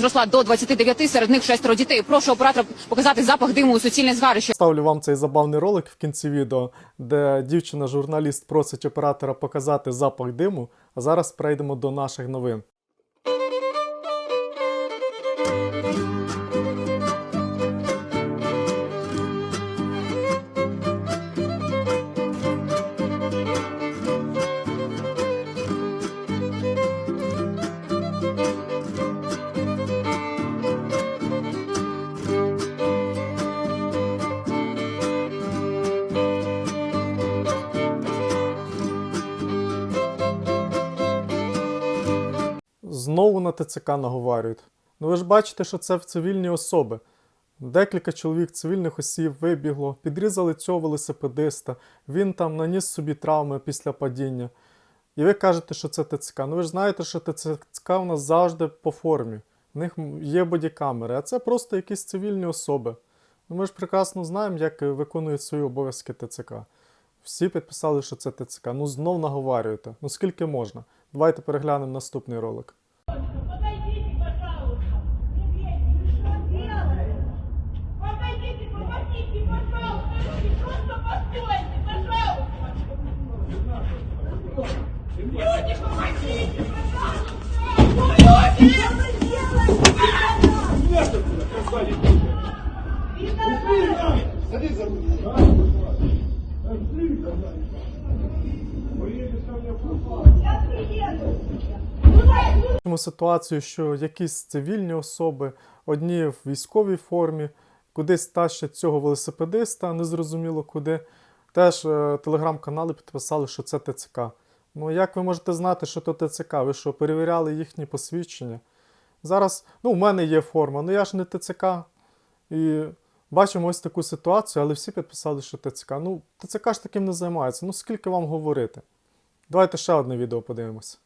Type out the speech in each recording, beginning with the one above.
зросла до 29, серед них шестеро дітей. Прошу оператора показати запах диму у суцільне згарище. Ставлю вам цей забавний ролик в кінці відео, де дівчина-журналіст просить оператора показати запах диму. А зараз перейдемо до наших новин. Знову на ТЦК наговарюють. Ну ви ж бачите, що це в цивільні особи. Декілька чоловік цивільних осіб вибігло, підрізали цього велосипедиста, він там наніс собі травми після падіння. І ви кажете, що це ТЦК. Ну ви ж знаєте, що ТЦК у нас завжди по формі. В них є бодікамери, а це просто якісь цивільні особи. Ну, ми ж прекрасно знаємо, як виконують свої обов'язки ТЦК. Всі підписали, що це ТЦК. Ну знов наговарюєте. Ну скільки можна? Давайте переглянемо наступний ролик. помогите, пожалуйста. Люди, просто постойте, пожалуйста. Люди, помогите, пожалуйста. Люди! Что вы делаете? Пидорасы! Садись за руль. Я приеду. Куда вы Бачимо ситуацію, що якісь цивільні особи, одні в військовій формі, кудись тащать цього велосипедиста, незрозуміло куди. Теж е, телеграм-канали підписали, що це ТЦК. Ну як ви можете знати, що то ТЦК? Ви що, перевіряли їхні посвідчення? Зараз, ну, у мене є форма, ну я ж не ТЦК. І бачимо ось таку ситуацію, але всі підписали, що ТЦК. Ну, ТЦК ж таким не займається. Ну скільки вам говорити? Давайте ще одне відео подивимося.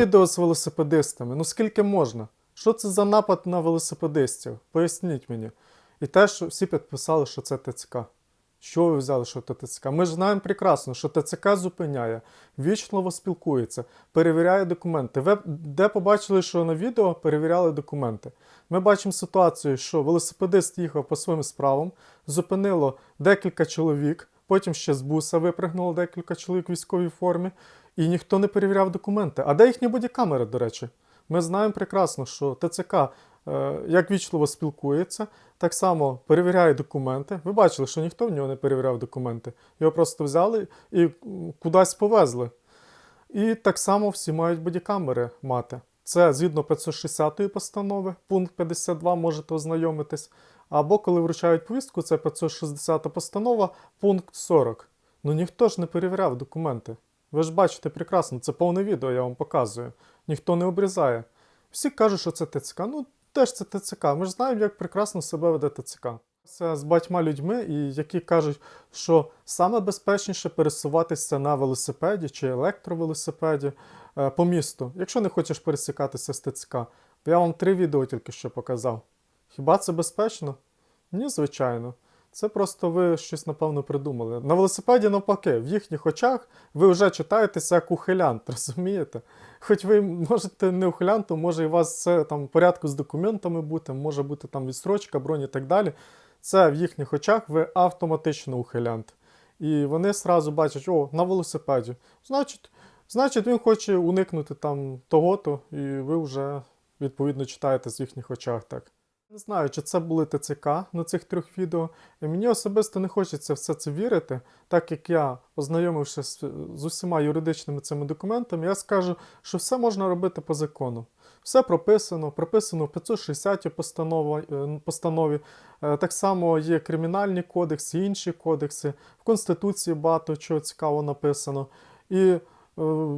Відео з велосипедистами. Ну скільки можна? Що це за напад на велосипедистів? Поясніть мені. І те, що всі підписали, що це ТЦК. Що ви взяли, що це ТЦК? Ми ж знаємо прекрасно, що ТЦК зупиняє, вічливо спілкується, перевіряє документи. Ви де побачили, що на відео перевіряли документи? Ми бачимо ситуацію, що велосипедист їхав по своїм справам, зупинило декілька чоловік, потім ще з буса випригнуло декілька чоловік в військовій формі, і ніхто не перевіряв документи. А де їхні бодікамери, до речі? Ми знаємо прекрасно, що ТЦК е, як вічливо спілкується, так само перевіряє документи. Ви бачили, що ніхто в нього не перевіряв документи. Його просто взяли і кудись повезли. І так само всі мають бодікамери мати. Це згідно 560 постанови, пункт 52, можете ознайомитись. Або коли вручають повістку, це 560 постанова, пункт 40. Ну ніхто ж не перевіряв документи. Ви ж бачите прекрасно, це повне відео, я вам показую. Ніхто не обрізає. Всі кажуть, що це ТЦК. Ну, теж це ТЦК. Ми ж знаємо, як прекрасно себе веде ТЦК. Це з батьма людьми, і які кажуть, що саме безпечніше пересуватися на велосипеді чи електровелосипеді е, по місту, якщо не хочеш пересікатися з ТЦК. Я вам три відео тільки що показав. Хіба це безпечно? Ні, звичайно. Це просто ви щось, напевно, придумали. На велосипеді навпаки, в їхніх очах ви вже читаєтеся як ухилянт, розумієте? Хоч ви можете не ухилянтом, може і у вас це там в порядку з документами бути, може бути там відстрочка, бронь і так далі. Це в їхніх очах ви автоматично ухилянт. І вони сразу бачать, о, на велосипеді. Значить, значить, він хоче уникнути там того-то, і ви вже відповідно читаєте з їхніх очах так. Не знаю, чи це були ТЦК на цих трьох відео. І мені особисто не хочеться все це вірити, так як я, ознайомившись з усіма юридичними цими документами, я скажу, що все можна робити по закону. Все прописано, прописано в 560 постанові, е, постанові. Е, Так само є кримінальні кодекси, інші кодекси. В Конституції багато чого цікаво написано. І е,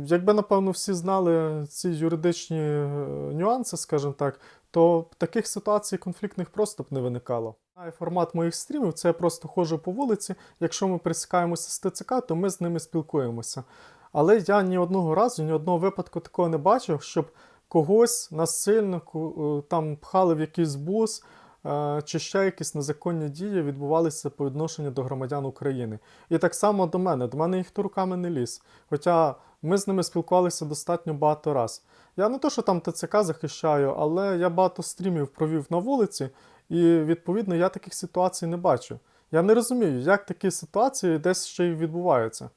якби, напевно, всі знали ці юридичні е, нюанси, скажімо так, то таких ситуацій конфліктних просто б не виникало. Формат моїх стрімів це я просто ходжу по вулиці. Якщо ми пересікаємося з ТЦК, то ми з ними спілкуємося. Але я ні одного разу, ні одного випадку такого не бачив, щоб когось насильно е, там пхали в якийсь бус. Е, Чи ще якісь незаконні дії відбувалися по відношенню до громадян України. І так само до мене. До мене ніхто руками не ліз. Хоча ми з ними спілкувалися достатньо багато раз. Я не то, що там ТЦК захищаю, але я багато стрімів провів на вулиці, і відповідно я таких ситуацій не бачу. Я не розумію, як такі ситуації десь ще й відбуваються.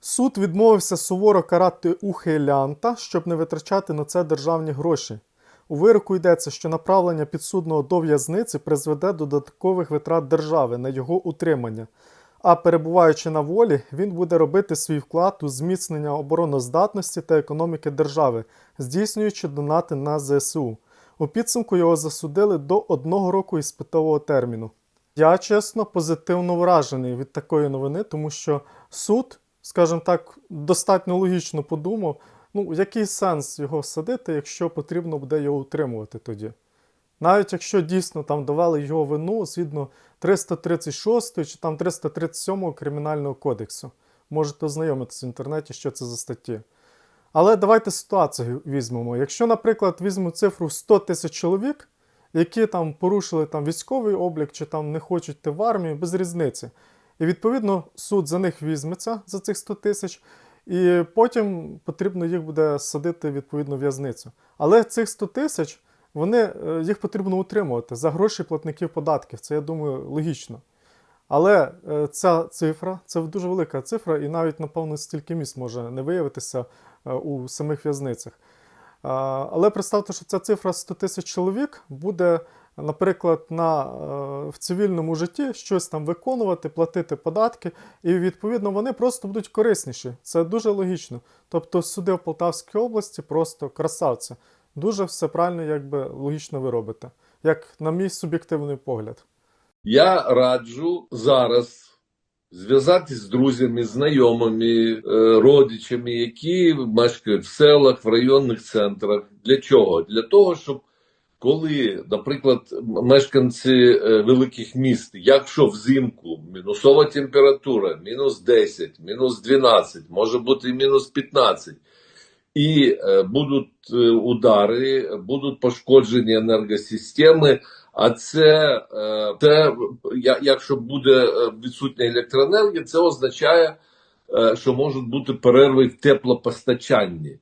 Суд відмовився суворо карати ухилянта, щоб не витрачати на це державні гроші. У вироку йдеться, що направлення підсудного до в'язниці призведе до додаткових витрат держави на його утримання. А перебуваючи на волі, він буде робити свій вклад у зміцнення обороноздатності та економіки держави, здійснюючи донати на ЗСУ. У підсумку його засудили до одного року іспитового терміну. Я чесно позитивно вражений від такої новини, тому що суд, скажімо так, достатньо логічно подумав, ну який сенс його садити, якщо потрібно буде його утримувати тоді. Навіть якщо дійсно там давали його вину згідно 336 чи там 337 Кримінального кодексу. Можете ознайомитися в інтернеті, що це за статті. Але давайте ситуацію візьмемо. Якщо, наприклад, візьмемо цифру 100 тисяч чоловік, які там порушили там військовий облік чи там не хочуть йти в армію, без різниці. І відповідно суд за них візьметься за цих 100 тисяч, і потім потрібно їх буде садити відповідно в'язницю. Але цих 100 тисяч вони, е, їх потрібно утримувати за гроші платників податків. Це я думаю логічно. Але е, ця цифра це дуже велика цифра, і навіть, напевно, стільки місць може не виявитися е, у самих в'язницях. Але представте, що ця цифра 100 тисяч чоловік буде, наприклад, на, е, в цивільному житті щось там виконувати, платити податки, і відповідно вони просто будуть корисніші. Це дуже логічно. Тобто суди в Полтавській області просто красавці. Дуже все правильно, якби логічно ви робите, як на мій суб'єктивний погляд. Я раджу зараз зв'язатись з друзями, знайомими, е, родичами, які мешкають в селах, в районних центрах. Для чого? Для того, щоб коли, наприклад, мешканці е, великих міст, якщо взимку мінусова температура, мінус 10, мінус 12, може бути мінус 15, і е, будуть е, удари, будуть пошкоджені енергосистеми. А це, е, я- якщо буде відсутня електроенергія, це означає, що можуть бути перерви в теплопостачанні.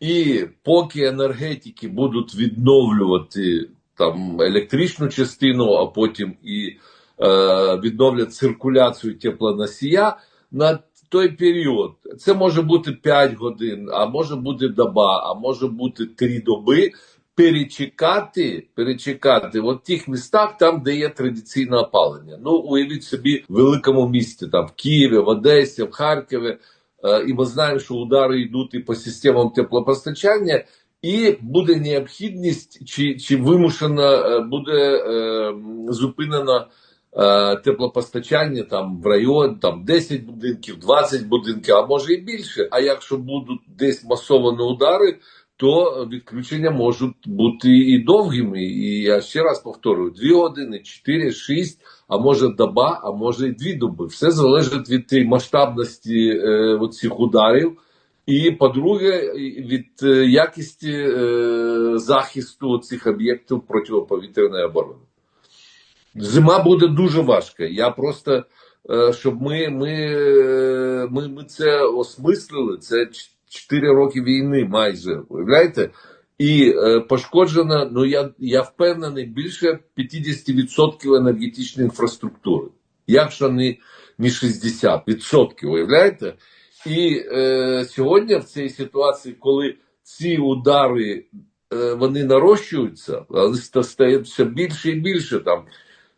І поки енергетики будуть відновлювати там електричну частину, а потім і е, відновлять циркуляцію теплоносія на той період. Це може бути 5 годин, а може бути доба, а може бути 3 доби. Перечекати, перечекати в тих містах, там, де є традиційне опалення. Ну, уявіть собі, в великому місті, там в Києві, в Одесі, в Харкові. Е, І ми знаємо, що удари йдуть і по системам теплопостачання, і буде необхідність чи, чи вимушена е, буде е, зупинено е, теплопостачання там в район там 10 будинків, 20 будинків, а може і більше. А якщо будуть десь масовані удари, то відключення можуть бути і довгими. І я ще раз повторюю: 2 години, 4, 6, а може доба, а може і дві доби. Все залежить від тієї масштабності е, цих ударів. І по-друге, від е, якості е, захисту цих об'єктів протиповітряної оборони. Зима буде дуже важка. Я просто е, щоб ми, ми, е, ми, ми це осмислили. Це 4 роки війни майже. Уявляєте? І е, пошкоджено, ну я, я впевнений, більше 50% енергетичної інфраструктури. Якщо не, не 60%, уявляєте? І е, сьогодні в цій ситуації, коли ці удари е, вони нарощуються, але ста- стає більше і більше там.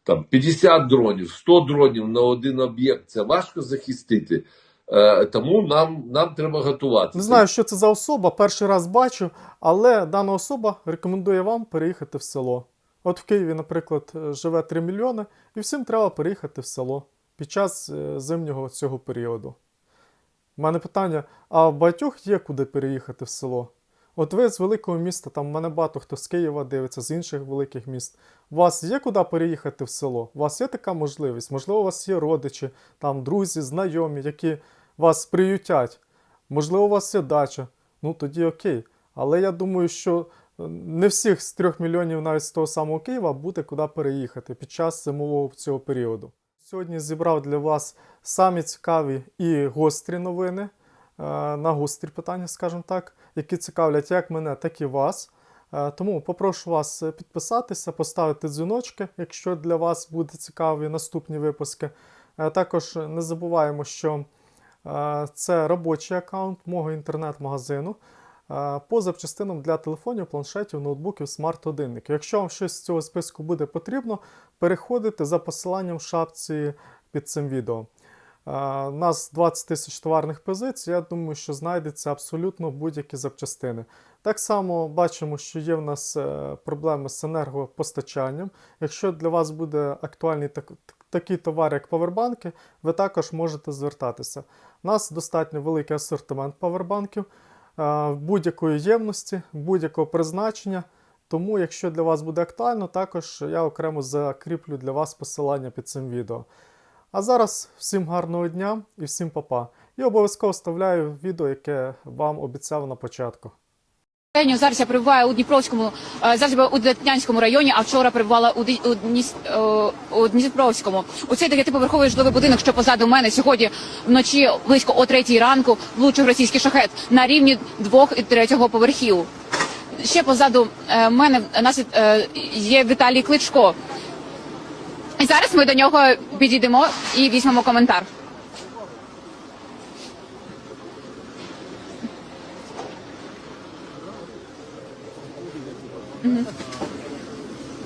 Там 50 дронів, 100 дронів на один об'єкт це важко захистити. Е, тому нам, нам треба готуватися. Не знаю, що це за особа, перший раз бачу, але дана особа рекомендує вам переїхати в село. От в Києві, наприклад, е, живе 3 мільйони, і всім треба переїхати в село під час е, зимнього цього періоду. У мене питання: а в багатьох є куди переїхати в село? От ви з великого міста, там в мене багато хто з Києва дивиться, з інших великих міст. У вас є куди переїхати в село? У вас є така можливість? Можливо, у вас є родичі, там друзі, знайомі, які вас приютять. Можливо, у вас є дача. Ну тоді окей. Але я думаю, що е, не всіх з трьох мільйонів, навіть з того самого Києва, буде куди переїхати під час зимового цього періоду. Сьогодні зібрав для вас самі цікаві і гострі новини на гострі питання, скажімо так, які цікавлять як мене, так і вас. Е, Тому попрошу вас е, підписатися, поставити дзвіночки, якщо для вас будуть цікаві наступні випуски. Е, Також не забуваємо, що е, це робочий аккаунт мого інтернет-магазину е, по запчастинам для телефонів, планшетів, ноутбуків, смарт-годинників. Якщо вам щось з цього списку буде потрібно, переходите за посиланням в шапці під цим відео. У нас 20 тисяч товарних позицій. Я думаю, що знайдеться абсолютно будь-які запчастини. Так само бачимо, що є в нас е, проблеми з енергопостачанням. Якщо для вас буде актуальний так, такий товар, як павербанки, ви також можете звертатися. У нас достатньо великий асортимент павербанків е, будь-якої ємності, будь-якого призначення. Тому, якщо для вас буде актуально, також я окремо закріплю для вас посилання під цим відео. А зараз всім гарного дня і всім па-па. І обов'язково вставляю відео, яке вам обіцяв на початку. Зараз я перебуваю у Дніпровському, е, зараз я у Детнянському районі, а вчора перебувала у, Ді- у, е, у Дніпровському. У цей дев'ятиповерховий житловий будинок, що позаду мене сьогодні вночі близько о третій ранку влучив російський шахет на рівні двох і третього поверхів. Ще позаду е, мене нас є Віталій Кличко. І зараз ми до нього підійдемо і візьмемо коментар.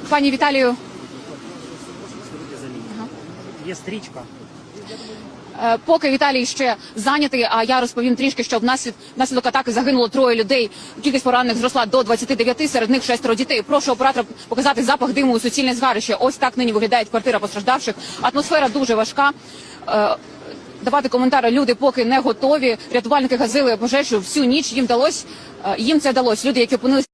Пані Віталію, Є стрічка. Е, Поки Віталій ще зайнятий, а я розповім трішки, що внаслід, внаслідок атаки загинуло троє людей. Кількість поранених зросла до 29, серед них шестеро дітей. Прошу оператора показати запах диму у суцільне згарище. Ось так нині виглядає квартира постраждавших. Атмосфера дуже важка. Е, Давати коментари люди поки не готові. Рятувальники газили пожежу всю ніч. Їм вдалось, е, їм це вдалось. Люди, які опинилися